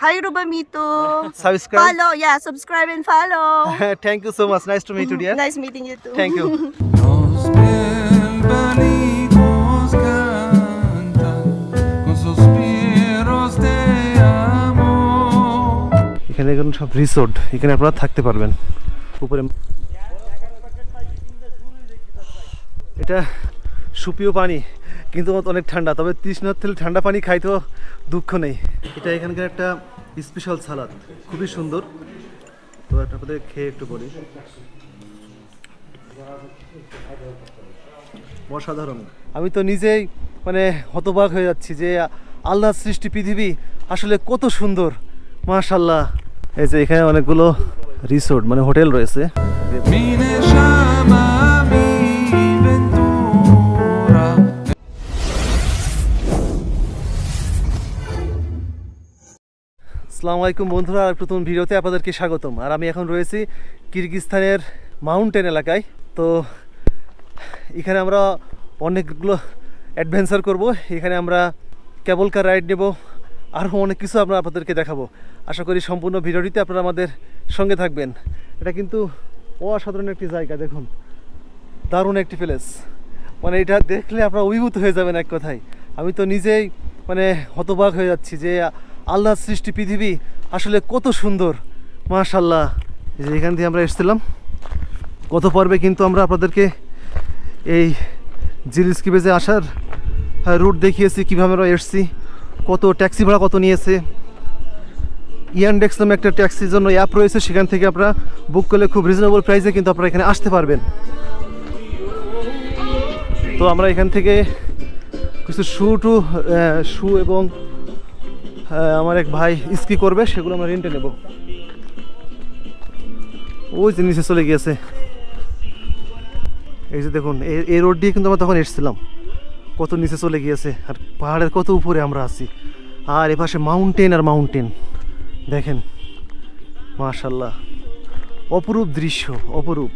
Hi, Rubamito. Subscribe. Follow. Yeah, subscribe and follow. Thank you so much. Nice to meet you, dear. Nice meeting you too. Thank you. এখানে এখন সব resort এখানে আপনারা থাকতে পারবেন উপরে এটা সুপিও পানি কিন্তু অনেক ঠান্ডা তবে তৃষ্ণার তেল ঠান্ডা পানি খাইতেও দুঃখ নেই। এটা এখানকার একটা স্পেশাল সালাদ খুবই সুন্দর। তো আপনাদের খেয়ে একটু বলি। অসাধারণ। আমি তো নিজেই মানে হতবাক হয়ে যাচ্ছি যে আল্লাহর সৃষ্টি পৃথিবী আসলে কত সুন্দর। মাশাল্লাহ এই যে এখানে অনেকগুলো রিসোর্ট মানে হোটেল রয়েছে। আসসালামু আলাইকুম বন্ধুরা আর নতুন ভিডিওতে আপনাদেরকে স্বাগতম। আর আমি এখন রয়েছি কিরগিস্তানের মাউন্টেন এলাকায়। তো এখানে আমরা অনেকগুলো অ্যাডভেঞ্চার করব। এখানে আমরা কেবল কার রাইড নেব। আরও অনেক কিছু আমরা আপনাদেরকে দেখাবো। আশা করি সম্পূর্ণ ভিডিওটিতে আপনারা আমাদের সঙ্গে থাকবেন। এটা কিন্তু অসাধারণ একটি জায়গা, দেখুন। দারুণ একটি প্লেস মানে এটা দেখলে আপনারা অভিভূত হয়ে যাবেন এক কথায়। আমি তো নিজেই মানে হতবাক হয়ে যাচ্ছি যে আল্লাহর সৃষ্টি পৃথিবী আসলে কত সুন্দর। মাশাল্লাহ যে এখান দিয়ে আমরা এসেছিলাম। গত পর্বে কিন্তু আমরা আপনাদেরকে এই জিল স্কিপেজে আসার রুট দেখিয়েছি, কীভাবে আমরা এসেছি, কত ট্যাক্সি ভাড়া কত নিয়েছে। ইয়ানডেক্স নামে একটা ট্যাক্সির জন্য অ্যাপ রয়েছে, সেখান থেকে আপনারা বুক করলে খুব রিজনেবল প্রাইসে কিন্তু আপনারা এখানে আসতে পারবেন। তো আমরা এখান থেকে কিছু শু টু শু এবং আমার এক ভাই স্কি করবে, সেগুলো আমরা রেন্টে নেব। ওই যে নিচে চলে গিয়েছে। এই যে দেখুন এই- এই রোড দিয়ে কিন্তু আমরা তখন এসেছিলাম। কত নিচে চলে গিয়েছে, আর পাহাড়ের কত উপরে আমরা আছি। আর এপাশে মাউন্টেন আর মাউন্টেন দেখেন মাশাল্লাহ অপরূপ দৃশ্য, অপরূপ।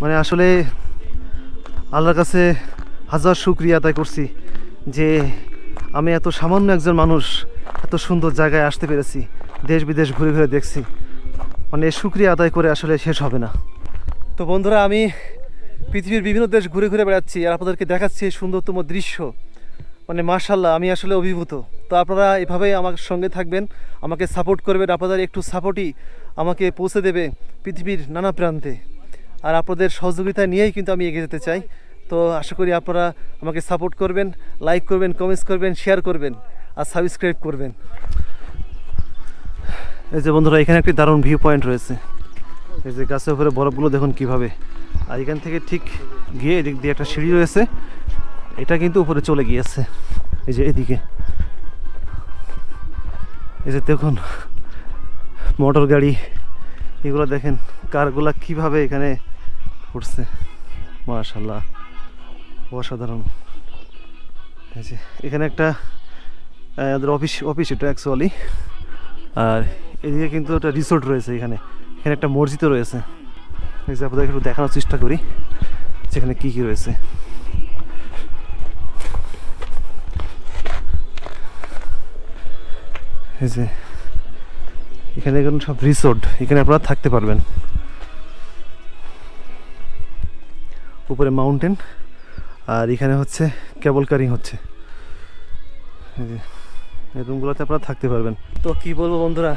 মানে আসলে আল্লাহর কাছে হাজার শুক্রিয়া আদায় করছি যে আমি এত সামান্য একজন মানুষ, এত সুন্দর জায়গায় আসতে পেরেছি, দেশ বিদেশ ঘুরে ঘুরে দেখছি। মানে শুক্রিয়া আদায় করে আসলে শেষ হবে না। তো বন্ধুরা, আমি পৃথিবীর বিভিন্ন দেশ ঘুরে ঘুরে বেড়াচ্ছি আর আপনাদেরকে দেখাচ্ছি সুন্দরতম দৃশ্য। মানে মার্শাল্লাহ আমি আসলে অভিভূত। তো আপনারা এভাবেই আমার সঙ্গে থাকবেন, আমাকে সাপোর্ট করবেন, আপনাদের একটু সাপোর্টই আমাকে পৌঁছে দেবে পৃথিবীর নানা প্রান্তে। আর আপনাদের সহযোগিতা নিয়েই কিন্তু আমি এগিয়ে যেতে চাই। তো আশা করি আপনারা আমাকে সাপোর্ট করবেন লাইক করবেন কমেন্টস করবেন শেয়ার করবেন, আর সাবস্ক্রাইব করবেন। এই যে বন্ধুরা, এখানে একটি দারুণ ভিউ পয়েন্ট রয়েছে। এই যে গাছের উপরে বরফগুলো দেখুন কীভাবে। আর এখান থেকে ঠিক গিয়ে এদিক দিয়ে একটা সিঁড়ি রয়েছে। এটা কিন্তু উপরে চলে গিয়েছে। এই যে এদিকে। এই যে দেখুন, মোটর গাড়ি, এগুলো দেখেন, কারগুলা কীভাবে এখানে উঠছে। মাশাল্লাহ অসাধারণ। যে, এখানে একটা আমাদের অফিস অফিস এটা অ্যাকচুয়ালি আর এদিকে কিন্তু একটা রিসোর্ট রয়েছে এখানে। এখানে একটা মসজিদও রয়েছে। আপনাদের একটু দেখানোর চেষ্টা করি সেখানে কী কী রয়েছে। এখানে এখন সব রিসোর্ট এখানে আপনারা থাকতে পারবেন। উপরে মাউন্টেন আর এখানে হচ্ছে কেবল কারিং হচ্ছে। এই রুমগুলোতে আপনারা থাকতে পারবেন। তো কি বলব বন্ধুরা,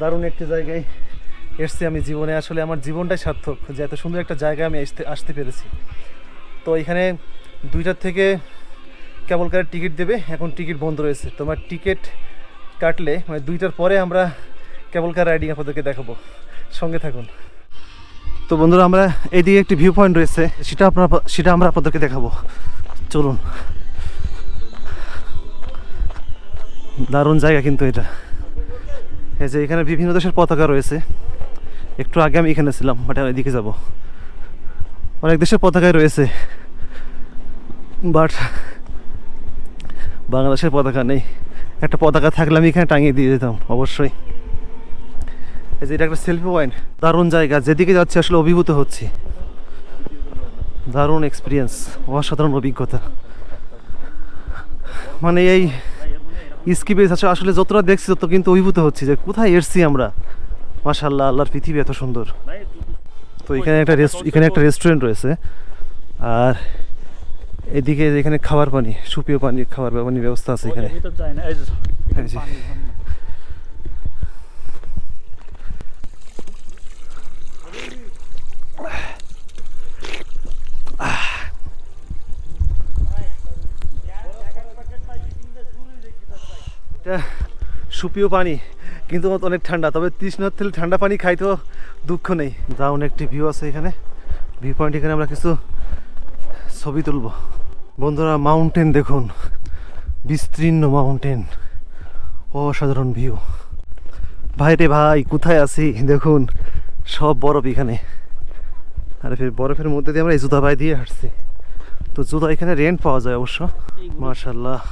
দারুণ একটি জায়গায় এসছি আমি জীবনে। আসলে আমার জীবনটাই সার্থক, যে এত সুন্দর একটা জায়গায় আমি আসতে আসতে পেরেছি। তো এখানে দুইটার থেকে কেবল কারের টিকিট দেবে, এখন টিকিট বন্ধ রয়েছে। তোমার টিকিট কাটলে মানে দুইটার পরে আমরা কেবল কার রাইডিং আপনাদেরকে দেখাবো। সঙ্গে থাকুন। তো বন্ধুরা, আমরা এইদিকে একটি ভিউ পয়েন্ট রয়েছে। সেটা আপনারা সেটা আমরা আপনাদেরকে দেখাবো। চলুন। দারুণ জায়গা কিন্তু এটা। এই যে এখানে বিভিন্ন দেশের পতাকা রয়েছে। একটু আগে আমি এখানে ছিলাম বাট এদিকে যাব। অনেক দেশের পতাকায় রয়েছে। বাট বাংলাদেশের পতাকা নেই। একটা পতাকা থাকলে আমি এখানে টাঙিয়ে দিয়ে যেতাম, অবশ্যই। এই যে এটা একটা সেলফি পয়েন্ট দারুণ জায়গা যেদিকে যাচ্ছি আসলে অভিভূত হচ্ছি। দারুণ এক্সপিরিয়েন্স অসাধারণ অভিজ্ঞতা। মানে এই ইস্কি বেস আছে আসলে যতটা দেখছি তত কিন্তু অভিভূত হচ্ছি যে কোথায় এসছি আমরা? মাশাল্লাহ আল্লাহর পৃথিবী এত সুন্দর। তো এখানে একটা এখানে একটা রেস্টুরেন্ট রয়েছে। আর এদিকে এখানে খাবার পানি সুপীয় পানি খাবার পানির ব্যবস্থা আছে এখানে ভিতর যায় না এই যে এই যে। পানি, পানি। এটা সুপীয় পানি, কিন্তু অনেক ঠান্ডা। তবে তৃষ্ণার থেকে ঠান্ডা পানি খাইতেও দুঃখ নেই। দারুণ একটি ভিউ আছে এখানে। ভিউ পয়েন্ট এখানে আমরা কিছু ছবি তুলব। বন্ধুরা মাউন্টেন দেখুন। বিস্তীর্ণ মাউন্টেন অসাধারণ ভিউ ভাই রে ভাই, কোথায় আছি? দেখুন, সব বরফ এখানে। আর ফের বরফের মধ্যে দিয়ে আমরা এই জুতা ভাই দিয়ে হাঁটছি। তো জুতা এখানে রেন্ট পাওয়া যায় অবশ্য। মার্শাল্লাহ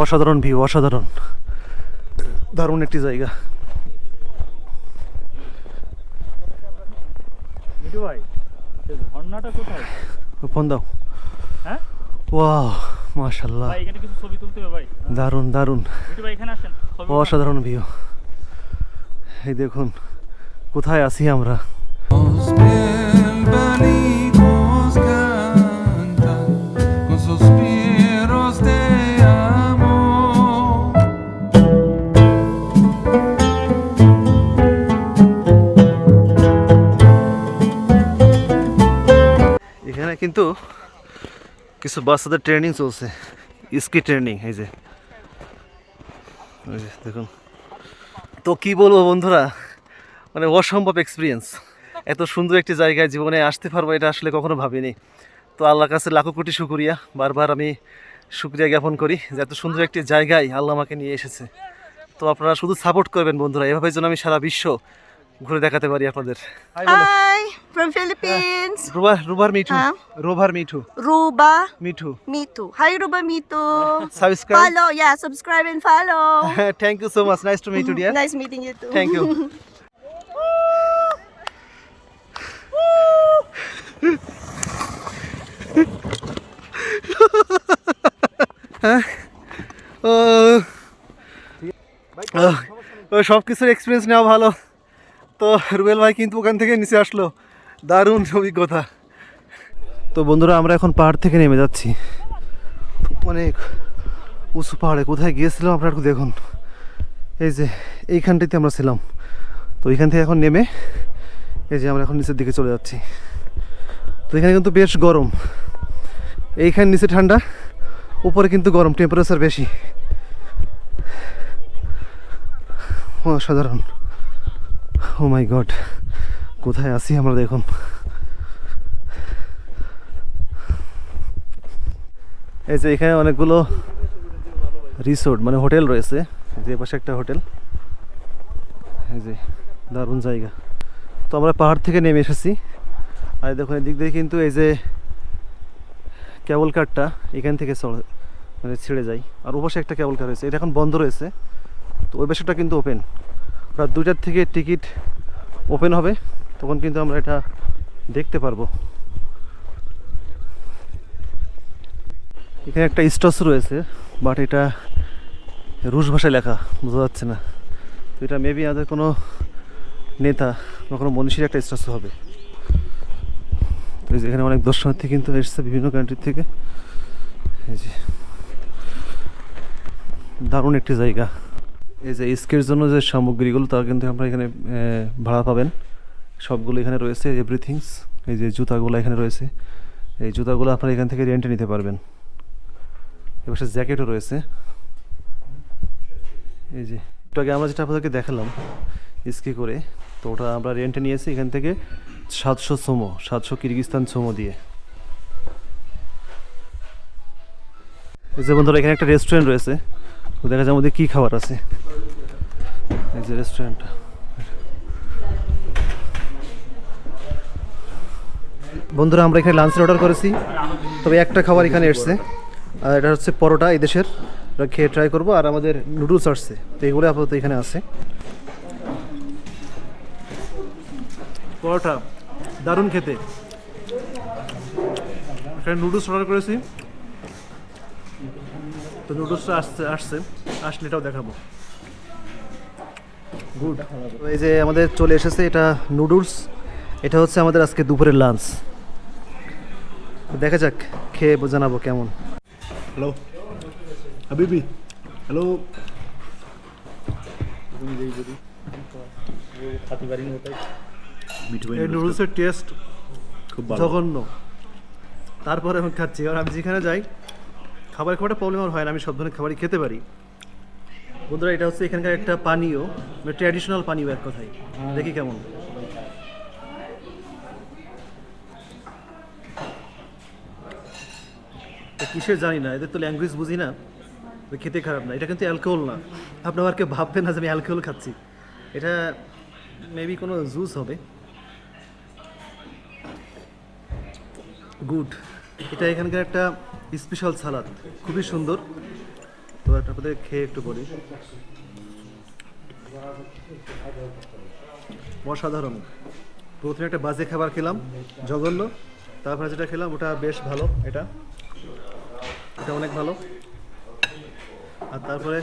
অসাধারণ ভিউ অসাধারণ। দারুণ একটি জায়গা। মিঠু ভাই ঝর্ণাটা কোথায়? ফোন দাও। হ্যাঁ? ওয়াও মাশাল্লাহ ভাই এখানে কিছু ছবি তুলতে হবে ভাই। দারুণ দারুণ। ভাই এখানে আসেন। অসাধারণ ভিউ এই দেখুন কোথায় আছি আমরা? বাচ্চাদের ট্রেনিং চলছে। স্কি ট্রেনিং এই যে। এই যে, দেখুন। তো কি বলব বন্ধুরা? মানে অসম্ভব এক্সপিরিয়েন্স এত সুন্দর একটি জায়গায় জীবনে আসতে পারব এটা আসলে কখনো ভাবিনি। তো আল্লাহর কাছে লাখো কোটি শুক্রিয়া। বারবার আমি শুক্রিয়া জ্ঞাপন করি যে এত সুন্দর একটি জায়গায় আল্লাহ আমাকে নিয়ে এসেছে। তো আপনারা শুধু সাপোর্ট করবেন বন্ধুরা, এভাবে যেন আমি সারা বিশ্ব ঘুরে দেখাতে পারি আপনাদের। হাই ফ্রম ফিলিপিনস রুবা রুবার Mithu. রুবার Mithu. Ruba Mithu. Mithu. Hi Ruba Mithu. Subscribe follow yeah subscribe and follow thank you so much nice to meet you dear nice meeting you too thank you ও সব কিছুর experience নেওয়া ভালো। তো রুবেল ভাই কিন্তু ওখান থেকে নিচে আসলো। দারুণ অভিজ্ঞতা। তো বন্ধুরা, আমরা এখন পাহাড় থেকে নেমে যাচ্ছি। অনেক উঁচু পাহাড়ে। কোথায় গিয়েছিলাম আপনারা একটু দেখুন। এই যে এইখানটাতে আমরা ছিলাম। তো এইখান থেকে এখন নেমে এই যে আমরা এখন নিচের দিকে চলে যাচ্ছি। তো এখানে কিন্তু বেশ গরম। এইখানে নিচে ঠান্ডা, উপরে কিন্তু গরম। টেম্পারেচার বেশি। অসাধারণ ও মাই গড কোথায় আছি আমরা দেখুন। এই যে এখানে অনেকগুলো রিসোর্ট মানে হোটেল রয়েছে। যে পাশে একটা হোটেল এই যে দারুণ জায়গা। তো আমরা পাহাড় থেকে নেমে এসেছি। আর দেখুন, এদিক দিয়ে কিন্তু এই যে কেবল কারটা এখান থেকে চড়ে মানে ছেড়ে যায়। আর ওপাশে একটা কেবল কার রয়েছে। এটা এখন বন্ধ রয়েছে। তো ওই পাশেটা কিন্তু ওপেন রাত দুইটার থেকে টিকিট ওপেন হবে, তখন কিন্তু আমরা এটা দেখতে পারব। এখানে একটা স্টস রয়েছে বাট এটা রুশ ভাষায় লেখা, বোঝা যাচ্ছে না। তো এটা মেবি আমাদের কোনো নেতা বা কোনো মনীষীর একটা স্টস হবে। তো এখানে অনেক দর্শনার্থী কিন্তু এসছে বিভিন্ন কান্ট্রি থেকে। এই যে দারুণ একটি জায়গা। এই যে স্কের জন্য যে সামগ্রীগুলো তা কিন্তু আপনারা এখানে ভাড়া পাবেন। সবগুলো এখানে রয়েছে এভরিথিংস এই যে জুতাগুলো এখানে রয়েছে। এই জুতাগুলো আপনারা এখান থেকে রেন্টে নিতে পারবেন। এবার সে জ্যাকেটও রয়েছে। এই যে, একটু আগে আমরা যেটা আপনাদেরকে দেখালাম, স্কি করে, তো ওটা আমরা রেন্টে নিয়েছি এখান থেকে সাতশো সোমো, সাতশো কিরগিস্তান সোমো দিয়ে। এই যে বন্ধুরা, এখানে একটা রেস্টুরেন্ট রয়েছে। দেখা যায় আমাদের কী খাবার আছে। এই যে বন্ধুরা, আমরা এখানে লাঞ্চের অর্ডার করেছি। তবে একটা খাবার এখানে এসছে। আর এটা হচ্ছে পরোটা এই দেশের। খেয়ে ট্রাই করব। আর আমাদের নুডলস আসছে। তো এগুলো আপাতত এখানে আছে। পরোটা। দারুণ খেতে। এখানে নুডলস অর্ডার করেছি। তো নুডলসটা আসছে আসছে। আসলে এটাও দেখাবো। গুড এই যে আমাদের চলে এসেছে এটা নুডলস এটা হচ্ছে আমাদের আজকে দুপুরের লাঞ্চ দেখা যাক খেয়ে জানাব কেমন। হ্যালো হাবিবি হ্যালো এই নুডলসের টেস্ট খুব জঘন্য। তারপরে আমি খাচ্ছি আর আমি যেখানে যাই খাবার খুব একটা প্রবলেম আর হয় না আমি সব ধরনের খাবারই খেতে পারি। বন্ধুরা এটা হচ্ছে এখানকার একটা পানীয়। ট্র্যাডিশনাল পানি এক কথায় দেখি কেমন। কিসের জানি না এদের তো ল্যাঙ্গুয়েজ বুঝি না খেতে খারাপ না। এটা কিন্তু অ্যালকোহল না। আপনি কেউ ভাববেন না যে আমি অ্যালকোহল খাচ্ছি। এটা মেবি কোনো জুস হবে। গুড এটা এখানকার একটা স্পেশাল সালাদ খুবই সুন্দর। তো আপনাদের খেয়ে একটু বলি। অসাধারণ। প্রথমে একটা বাজে খাবার খেলাম, জঘন্য। তারপরে যেটা খেলাম, ওটা বেশ ভালো, এটা। এটা অনেক ভালো। আর তারপরে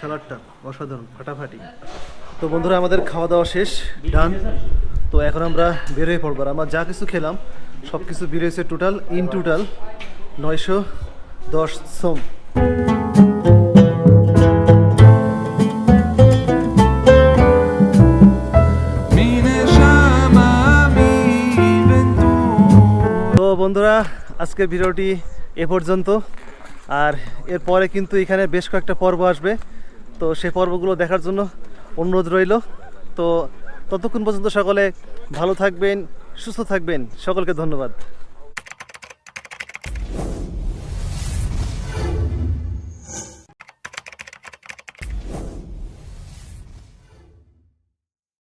সালাডটা অসাধারণ, ফাটাফাটি। তো বন্ধুরা, আমাদের খাওয়া দাওয়া শেষ, ডান। তো এখন আমরা বের হয়ে পড়ব। আমরা যা কিছু খেলাম সব কিছু বের হয়েছে টোটাল, ইন টোটাল নয়শো দশ সোম। বন্ধুরা আজকের ভিডিওটি এ পর্যন্ত। আর এরপরে কিন্তু এখানে বেশ কয়েকটা পর্ব আসবে। তো সেই পর্বগুলো দেখার জন্য অনুরোধ রইল। তো ততক্ষণ পর্যন্ত সকলে ভালো থাকবেন, সুস্থ থাকবেন। সকলকে ধন্যবাদ।